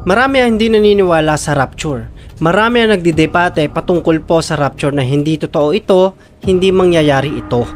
Marami ang hindi naniniwala sa rapture. Marami ang nagdidebate patungkol po sa rapture na hindi totoo ito, hindi mangyayari ito.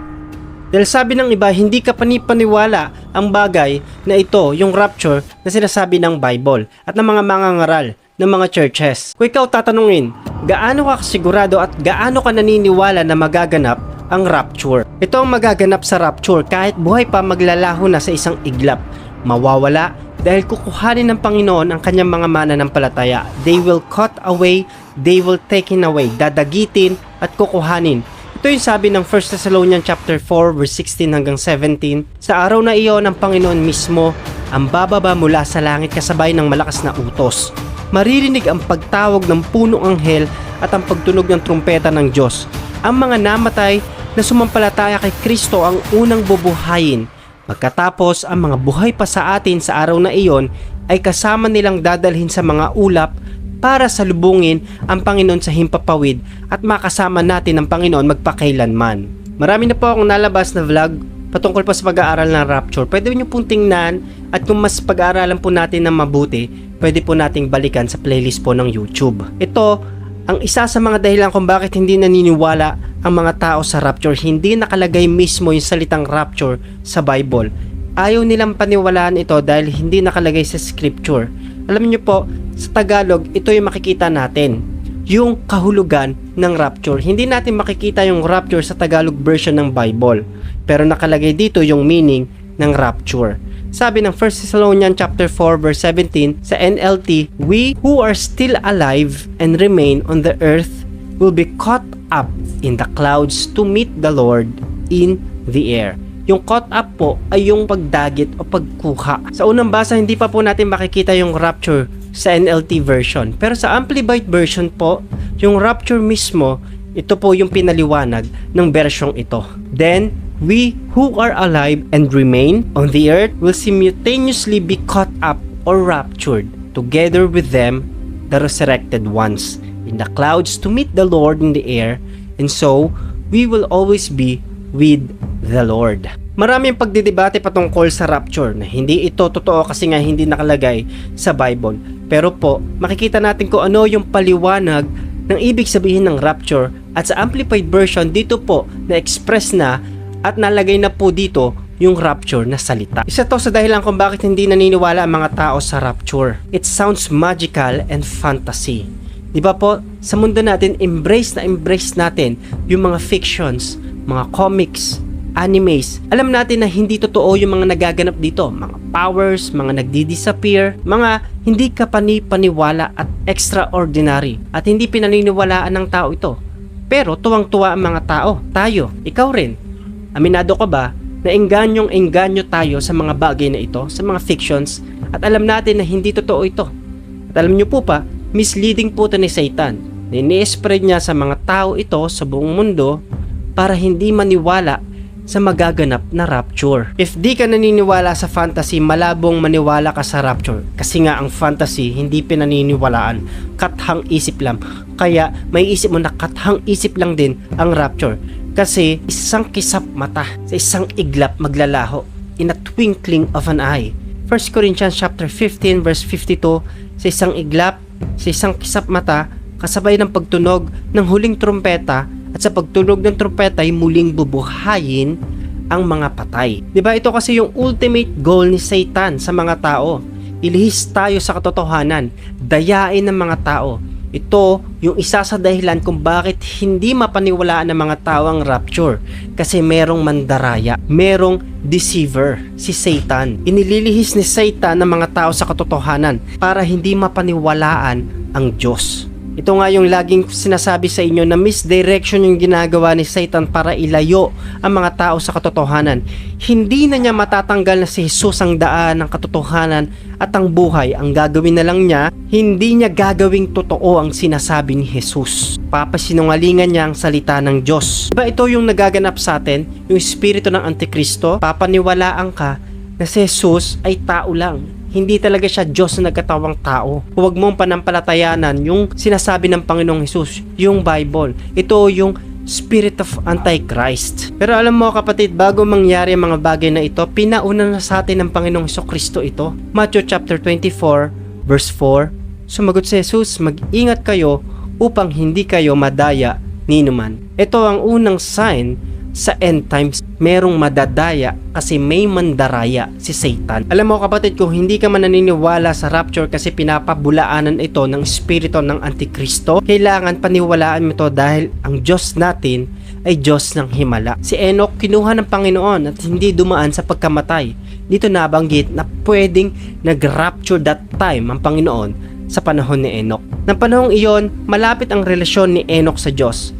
Dahil sabi ng iba, hindi ka panipaniwala ang bagay na ito, yung rapture na sinasabi ng Bible at ng mga mangangaral ng mga churches. Kung ikaw tatanungin, gaano ka sigurado at gaano ka naniniwala na magaganap ang rapture? Ito ang magaganap sa rapture kahit buhay pa maglalaho na sa isang iglap. Mawawala dahil kukuhanin ng Panginoon ang kanyang mga mananampalataya. They will cut away, they will taken away, dadagitin at kukuhanin. Ito yung sabi ng 1 Thessalonians chapter 4 verse 16 hanggang 17. Sa araw na iyon ang Panginoon mismo ang bababa mula sa langit kasabay ng malakas na utos. Maririnig ang pagtawag ng punong anghel at ang pagtunog ng trumpeta ng Diyos. Ang mga namatay na sumampalataya kay Kristo ang unang bubuhayin. Pagkatapos ang mga buhay pa sa atin sa araw na iyon ay kasama nilang dadalhin sa mga ulap para salubungin ang Panginoon sa himpapawid at makasama natin ang Panginoon magpakailanman. Marami na po akong nalabas na vlog patungkol pa sa pag-aaral ng rapture. Pwede nyo pong tingnan at kung mas pag-aaralan po natin ng mabuti, pwede po nating balikan sa playlist po ng YouTube. Ito, ang isa sa mga dahilan kung bakit hindi naniniwala ang mga tao sa rapture, hindi nakalagay mismo yung salitang rapture sa Bible. Ayaw nilang paniwalaan ito dahil hindi nakalagay sa scripture. Alam niyo po, sa Tagalog, ito yung makikita natin. Yung kahulugan ng rapture. Hindi natin makikita yung rapture sa Tagalog version ng Bible. Pero nakalagay dito yung meaning ng rapture. Sabi ng 1 Thessalonians chapter 4 verse 17 sa NLT, We who are still alive and remain on the earth will be caught up in the clouds to meet the Lord in the air. Yung caught up po ay yung pagdagit o pagkuha. Sa unang basa, hindi pa po natin makikita yung rapture sa NLT version. Pero sa Amplified version po, yung rapture mismo, ito po yung pinaliwanag ng versyong ito. Then, we who are alive and remain on the earth will simultaneously be caught up or raptured together with them, the resurrected ones, in the clouds to meet the Lord in the air, and so we will always be with the Lord. Marami ang pagdidebate patungkol sa rapture na hindi ito totoo kasi nga hindi nakalagay sa Bible. Pero po, makikita natin kung ano yung paliwanag ng ibig sabihin ng rapture at sa amplified version dito po na-express na at nalagay na po dito yung rapture na salita. Isa to sa dahilan kung bakit hindi naniniwala ang mga tao sa rapture. It sounds magical and fantasy. Di ba po, sa mundo natin, embrace na embrace natin yung mga fictions, mga comics, animes. Alam natin na hindi totoo yung mga nagaganap dito. Mga powers, mga nagdi-disappear, mga hindi ka pani-paniwala at extraordinary. At hindi pinaniniwalaan ng tao ito. Pero tuwang-tuwa ang mga tao. Tayo, ikaw rin. Aminado ka ba na enganyong engganyo tayo sa mga bagay na ito, sa mga fictions, at alam natin na hindi totoo ito. At alam niyo po pa, misleading po ito ni Satan. Nini-spread niya sa mga tao ito sa buong mundo para hindi maniwala sa magaganap na rapture. If di ka naniniwala sa fantasy, malabong maniwala ka sa rapture. Kasi nga ang fantasy hindi pinaniniwalaan. Kathang isip lang. Kaya may isip mo na kathang isip lang din ang rapture. Kasi isang kisap mata sa isang iglap maglalaho in a twinkling of an eye. 1 Corinthians chapter 15 verse 52 sa isang iglap, sa isang kisap mata, kasabay ng pagtunog ng huling trumpeta at sa pagtunog ng trumpeta ay muling bubuhayin ang mga patay. 'Di ba ito kasi yung ultimate goal ni Satan sa mga tao. Ilihis tayo sa katotohanan, dayain ng mga tao. Ito yung isa sa dahilan kung bakit hindi mapaniwalaan ng mga tao ang rapture. Kasi merong mandaraya, merong deceiver, si Satan. Inililihis ni Satan ng mga tao sa katotohanan para hindi mapaniwalaan ang Diyos. Ito nga yung laging sinasabi sa inyo na misdirection yung ginagawa ni Satan para ilayo ang mga tao sa katotohanan. Hindi na niya matatanggal na si Jesus ang daan ng katotohanan at ang buhay. Ang gagawin na lang niya, hindi niya gagawing totoo ang sinasabi ni Jesus. Papasinungalingan niya ang salita ng Diyos. Diba ito yung nagaganap sa atin, yung espiritu ng Antikristo? Papaniwalaan ka na si Jesus ay tao lang hindi talaga siya Diyos na nagkatawang tao. Huwag mong panampalatayanan yung sinasabi ng Panginoong Hesus, yung Bible. Ito yung Spirit of Antichrist. Pero alam mo kapatid, bago mangyari ang mga bagay na ito, pinauna na sa atin ng Panginoong Heso Kristo ito. Matthew chapter 24 Verse 4, Sumagot si Jesus, mag-ingat kayo upang hindi kayo madaya ni numan. Ito ang unang sign sa end times merong madadaya kasi may mandaraya si Satan. Alam mo kapatid kung hindi ka man naniniwala sa rapture kasi pinapabulaanan ito ng espiritu ng Antikristo, kailangan paniwalaan mo ito dahil ang Diyos natin ay Diyos ng himala. Si Enoch kinuha ng Panginoon at hindi dumaan sa pagkamatay. Dito nabanggit na pwedeng nag-rapture that time ang Panginoon sa panahon ni Enoch. Nang panahong iyon, malapit ang relasyon ni Enoch sa Diyos.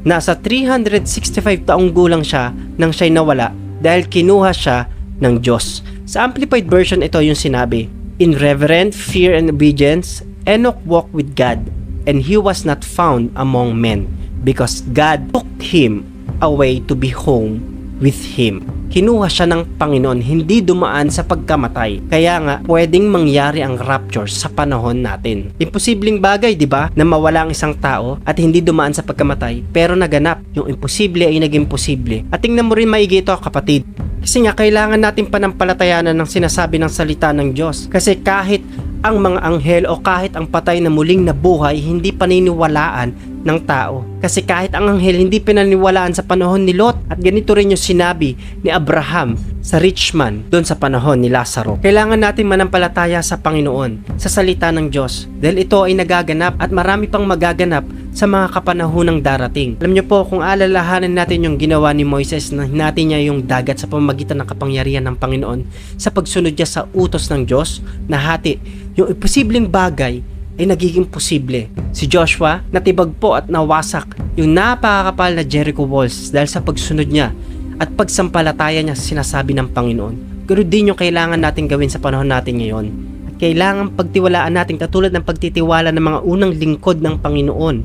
Nasa 365 taong gulang siya nang siya'y nawala dahil kinuha siya ng Diyos. Sa Amplified Version ito yung sinabi, In reverent fear and obedience, Enoch walked with God, and he was not found among men, because God took him away to be home with Him. Kinuha siya ng Panginoon, hindi dumaan sa pagkamatay. Kaya nga, pwedeng mangyari ang rapture sa panahon natin. Imposibleng bagay, di ba? Na mawala ang isang tao at hindi dumaan sa pagkamatay, pero naganap. Yung imposible ay naging posible. At tingnan mo rin maigi ito, kapatid. Kasi nga, kailangan natin panampalatayanan ng sinasabi ng salita ng Diyos. Kasi kahit ang mga anghel o kahit ang patay na muling nabuhay, hindi paniniwalaan ng tao. Kasi kahit ang anghel hindi pinaniwalaan sa panahon ni Lot at ganito rin yung sinabi ni Abraham sa rich man doon sa panahon ni Lazaro. Kailangan natin manampalataya sa Panginoon, sa salita ng Diyos dahil ito ay nagaganap at marami pang magaganap sa mga kapanahonang darating. Alam niyo po kung alalahanan natin yung ginawa ni Moises na hinati niya yung dagat sa pamamagitan ng kapangyarihan ng Panginoon sa pagsunod niya sa utos ng Diyos na hati yung imposibleng bagay ay nagiging posible. Si Joshua natibag po at nawasak yung napakakapal na Jericho walls dahil sa pagsunod niya at pagsampalataya niya sa sinasabi ng Panginoon. Pero din yung kailangan natin gawin sa panahon natin ngayon. Kailangan pagtiwalaan natin katulad ng pagtitiwala ng mga unang lingkod ng Panginoon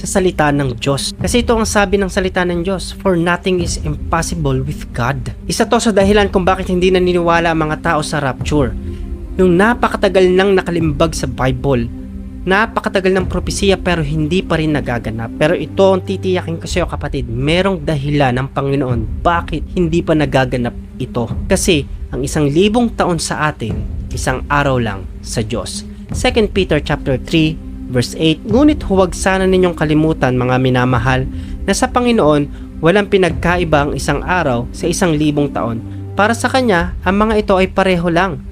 sa salita ng Diyos. Kasi ito ang sabi ng salita ng Diyos, for nothing is impossible with God. Isa to sa dahilan kung bakit hindi naniniwala ang mga tao sa rapture. Yung napakatagal nang nakalimbag sa Bible napakatagal ng propesiya pero hindi pa rin nagaganap. Pero ito ang titiyakin ko sa iyo kapatid, merong dahilan ng Panginoon bakit hindi pa nagaganap ito. Kasi ang isang libong taon sa atin, isang araw lang sa Diyos. 2 Peter chapter 3 verse 8 Ngunit huwag sana ninyong kalimutan mga minamahal na sa Panginoon walang pinagkaiba ang isang araw sa isang libong taon. Para sa Kanya, ang mga ito ay pareho lang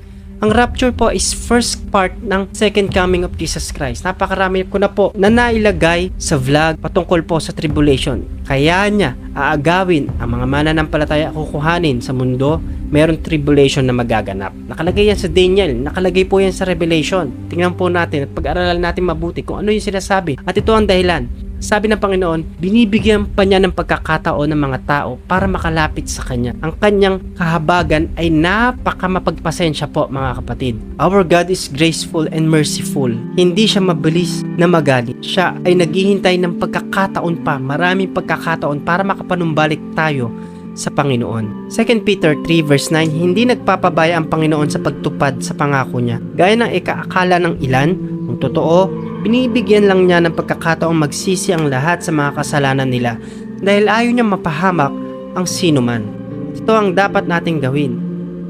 ang rapture po is first part ng second coming of Jesus Christ. Napakarami ko na po na nailagay sa vlog patungkol po sa tribulation. Kaya niya aagawin ang mga mananampalataya kukuhanin sa mundo, meron tribulation na magaganap. Nakalagay yan sa Daniel, nakalagay po yan sa Revelation. Tingnan po natin at pag-aralan natin mabuti kung ano yung sinasabi. At ito ang dahilan sabi ng Panginoon, binibigyan pa niya ng pagkakataon ng mga tao para makalapit sa Kanya. Ang Kanyang kahabagan ay napaka mapagpasensya po mga kapatid. Our God is graceful and merciful. Hindi siya mabilis na magalit. Siya ay naghihintay ng pagkakataon pa, maraming pagkakataon para makapanumbalik tayo sa Panginoon. 2 Peter 3 verse 9, hindi nagpapabaya ang Panginoon sa pagtupad sa pangako niya. Gaya ng ikaakala ng ilan, kung totoo, binibigyan lang niya ng pagkakataong magsisi ang lahat sa mga kasalanan nila dahil ayaw niya mapahamak ang sino man. Ito ang dapat nating gawin.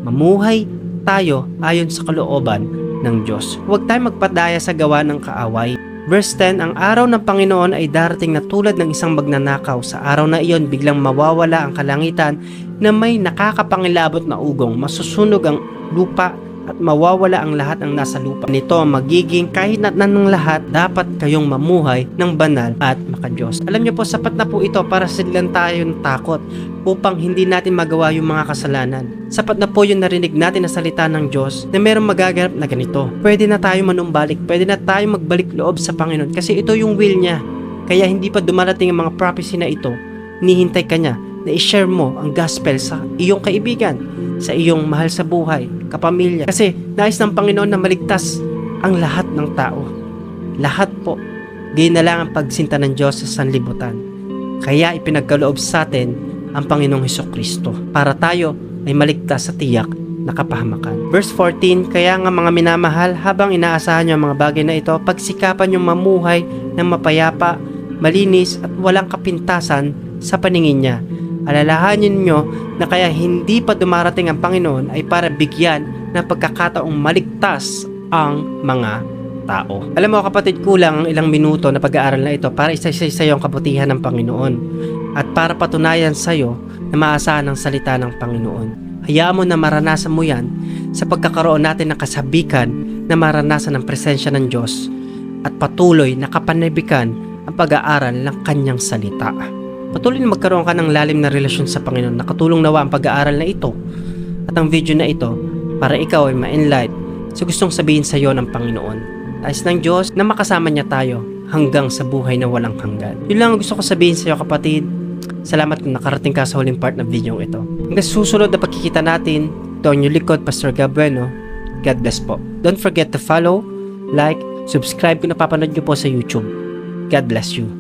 Mamuhay tayo ayon sa kalooban ng Diyos. Huwag tayo magpadaya sa gawa ng kaaway. Verse 10, ang araw ng Panginoon ay darating na tulad ng isang magnanakaw. Sa araw na iyon, biglang mawawala ang kalangitan na may nakakapangilabot na ugong. Masusunog ang lupa at mawawala ang lahat ng nasa lupa. Nito ang magiging kahit na ng lahat, dapat kayong mamuhay ng banal at makadiyos. Alam niyo po, sapat na po ito para silang tayo ng takot upang hindi natin magawa yung mga kasalanan. Sapat na po yung narinig natin na salita ng Diyos na mayroong magaganap na ganito. Pwede na tayo manumbalik, pwede na tayo magbalik loob sa Panginoon kasi ito yung will niya. Kaya hindi pa dumarating ang mga prophecy na ito, nihintay ka niya na i-share mo ang gospel sa iyong kaibigan, sa iyong mahal sa buhay, kapamilya. Kasi nais ng Panginoon na maligtas ang lahat ng tao. Lahat po. Gayon na lang ang pagsinta ng Diyos sa sanlibutan. Kaya ipinagkaloob sa atin ang Panginoong Heso Kristo para tayo ay maligtas sa tiyak na kapahamakan. Verse 14, Kaya nga mga minamahal, habang inaasahan nyo ang mga bagay na ito, pagsikapan nyo mamuhay ng mapayapa, malinis at walang kapintasan sa paningin niya Alalahanin nyo na kaya hindi pa dumarating ang Panginoon ay para bigyan ng pagkakataong maligtas ang mga tao. Alam mo kapatid, kulang ang ilang minuto na pag-aaral na ito para isa-isa sa ang kabutihan ng Panginoon at para patunayan sa iyo na maasahan ang salita ng Panginoon. Hayaan mo na maranasan mo yan sa pagkakaroon natin ng kasabikan na maranasan ang presensya ng Diyos at patuloy na kapanibikan ang pag-aaral ng kanyang salita. Patuloy na magkaroon ka ng lalim na relasyon sa Panginoon. Nakatulong nawa ang pag-aaral na ito at ang video na ito para ikaw ay ma-enlight sa gustong sabihin sa iyo ng Panginoon. Nais ng Diyos na makasama niya tayo hanggang sa buhay na walang hanggan. Yun lang ang gusto ko sabihin sa iyo kapatid. Salamat kung nakarating ka sa huling part ng video ito. Hanggang susunod na pagkikita natin, ito ang likod, Pastor Gabueno. God bless po. Don't forget to follow, like, subscribe kung napapanood nyo po sa YouTube. God bless you.